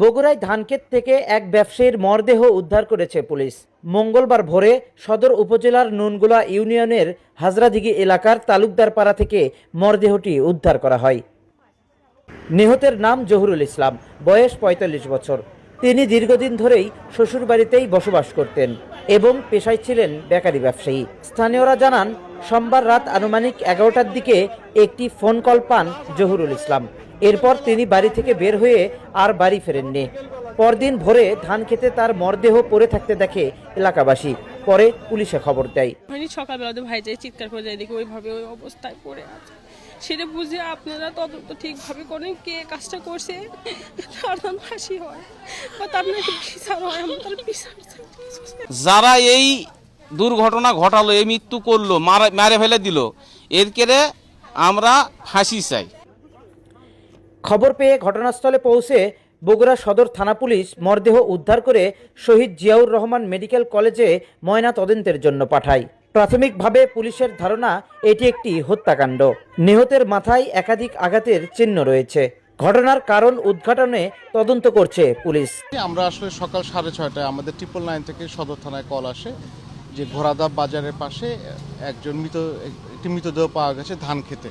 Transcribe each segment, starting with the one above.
বগুড়ায় ধানক্ষেত থেকে এক ব্যবসায়ীর মরদেহ উদ্ধার করেছে পুলিশ। মঙ্গলবার ভোরে সদর উপজেলার নুনগুলা ইউনিয়নের হাজরাদিঘি এলাকার তালুকদারপাড়া থেকে মরদেহটি উদ্ধার করা হয়। নিহতের নাম জহুরুল ইসলাম, বয়স পঁয়তাল্লিশ বছর। তিনি দীর্ঘদিন ধরেই শ্বশুরবাড়িতেই বসবাস করতেন এবং পেশায় ছিলেন বেকারি ব্যবসায়ী। স্থানীয়রা জানান, সোমবার রাত আনুমানিক এগারোটার দিকে একটি ফোন কল পান জহুরুল ইসলাম। এরপর তিনি বাড়ি থেকে বের হয়ে আর বাড়ি ফেরেননি। পরদিন ভোরে ধান খেতে তার মরদেহ পড়ে থাকতে দেখে এলাকাবাসী। পরে পুলিশে খবর দেয়। সকালবেলা তো ভাই যাই চিৎকার করে যায় দেখি ওইভাবে ওই অবস্থায় পড়ে আছে। সেটা বুঝে আপনারা তদন্ত ঠিকভাবে করেন কে কাজটা করছে তার নাম ফাঁসি হয়। বা তার নাকি বিচার হয় আমরা বিচার যারা এই দুর্ঘটনা ঘটালো এই মৃত্যু করল মারা মেরে ফেলে দিল এর কেড়ে আমরা ফাঁসি চাই। খবর পেয়ে ঘটনাস্থলে পৌঁছে বগুড়া সদর থানা পুলিশ মরদেহ উদ্ধার করে শহীদ জিয়াউর রহমান মেডিকেল কলেজে ময়না তদন্তের জন্য পাঠায়। প্রাথমিকভাবে পুলিশের ধারণা, এটি একটি হত্যাকাণ্ড। নিহতের মাথায় একাধিক আঘাতের চিহ্ন রয়েছে। ঘটনার কারণ উদ্ঘাটনে তদন্ত করছে পুলিশ। আমরা আসলে সকাল সাড়ে ছয়টায় আমাদের ট্রিপল নাইন থেকে সদর থানায় কল আসে যে ঘোড়াদা বাজারের পাশে একজন মৃত, একটি মৃতদেহ পাওয়া গেছে ধান খেতে।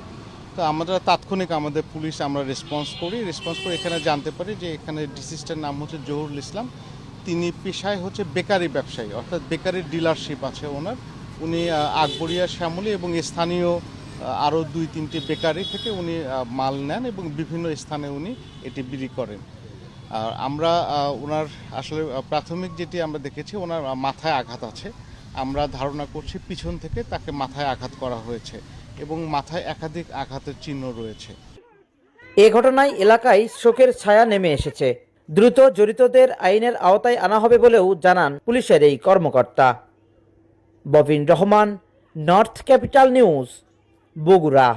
তো আমরা তাৎক্ষণিক আমাদের পুলিশ আমরা রেসপন্স করি রেসপন্স করে এখানে জানতে পারি যে এখানে ডিসিস্টের নাম হচ্ছে জহুরুল ইসলাম। তিনি পেশায় হচ্ছে বেকারি ব্যবসায়ী, অর্থাৎ বেকারির ডিলারশিপ আছে ওনার। উনি আকবরিয়া, শ্যামলী এবং স্থানীয় আরও দুই তিনটি বেকারি থেকে উনি মাল নেন এবং বিভিন্ন স্থানে উনি এটি বিক্রি করেন। আর আমরা ওনার আসলে প্রাথমিক যেটি আমরা দেখেছি, ওনার মাথায় আঘাত আছে। আমরা ধারণা করছি পিছন থেকে তাকে মাথায় আঘাত করা হয়েছে এবং মাথায় একাধিক আঘাতের চিহ্ন রয়েছে। এ ঘটনায় এলাকায় শোকের ছায়া নেমে এসেছে। দ্রুত জড়িতদের আইনের আওতায় আনা হবে বলেও জানান পুলিশের এই কর্মকর্তা। Bobin Rahman, North Capital news, Bogura.